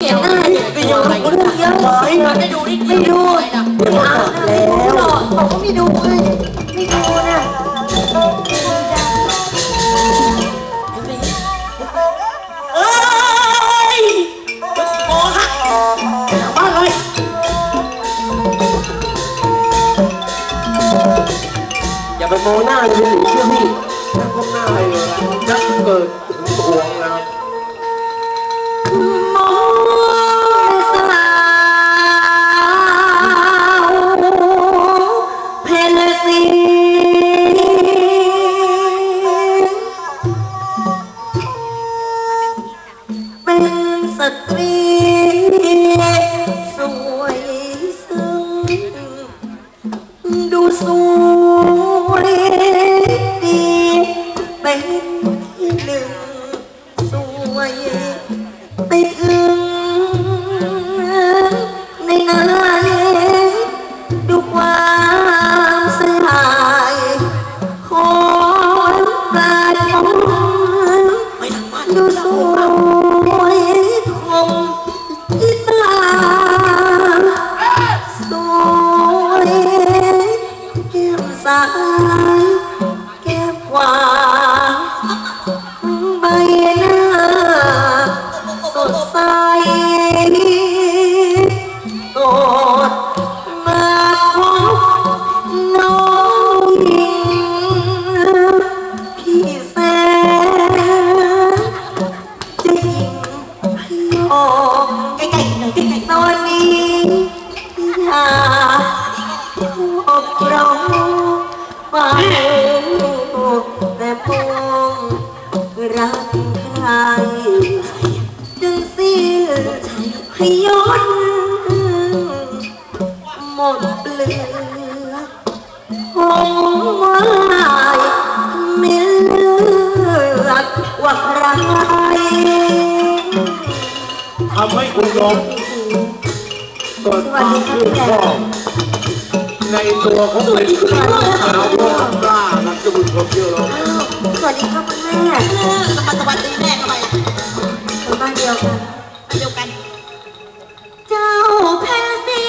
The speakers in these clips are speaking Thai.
ไม่รู้เยอะไหมไม่ดูนี่ไม่ดูไม่นะไม่อ่านนะไม่ดูหรอกบอกว่าไม่ดูเลยไม่ดูนะเอ้ยโอ้ฮะบ้านเลยอย่าไปมองหน้าเลยหรือเชื่อพี่ถ้าก้มหน้าไปเลยจะเกิดหึงหวงนะค ส ก้มาย แต่พงรักใครจึงสิ้นให้ยศหมดเปลือกผมว่าไม่เลือกว่าใครทำให้คุณยอมเกิดความชื่นชอบในตัวของเป็นสาว จะบุญความเชื่อเราสวัสดีครับคุณแม่สปันสวัสดีแม่ทำไมคนบ้านเดียวกันเดียวกัน เจ้าแพนสี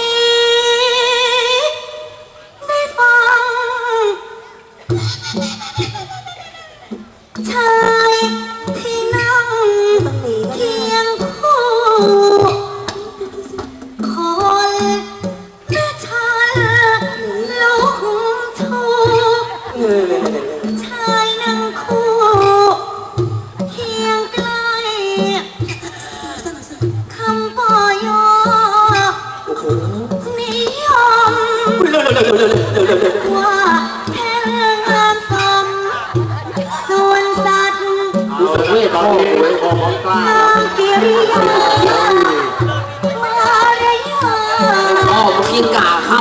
ได้ฟังชายที่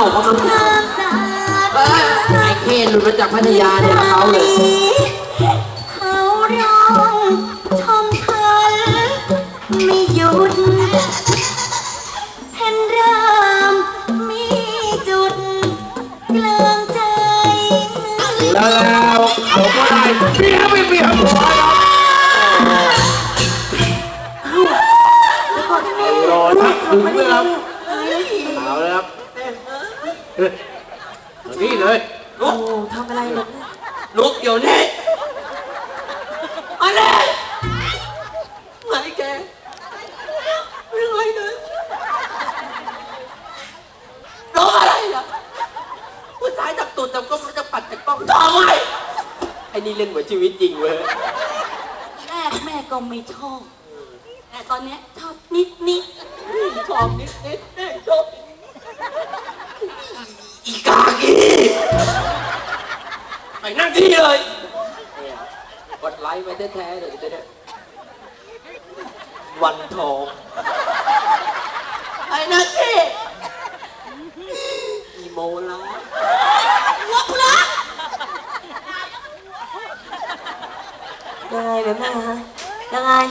าเข้าเขาทำทางสาเอ้ยไอ้เคนหลุดมาจากพัทยาเนี่ยมาเขาเลยเขาร้องชมฉันไม่หยุดเห็นรามมีจุดเกลืองใจ แล้วผมก็ได้เปียไม่เปียหัว นี่เลยลุกโอ้ทำอะไรหรอกเนี่ยลุกเดี๋ยวนี้อะไรไงแกเรื่องอะไรเนี่ยร้องอะไรล่ะผู้ชายจับตูดจับก้มจะปัดจะกล้องทำไมไอ้นี่เล่นเหมือนชีวิตจริงเว้ยแรกแม่ก็ไม่ชอบ แต่ตอนเนี้ยชอบนิดนิดชอบนิดนิด เลยกดไลค์ไปแท้ๆเลยจะได้วันทองไอ้นั่นที่อีโมแล้ววักละยังไงเดี๋ยวแม่ฮะยังไง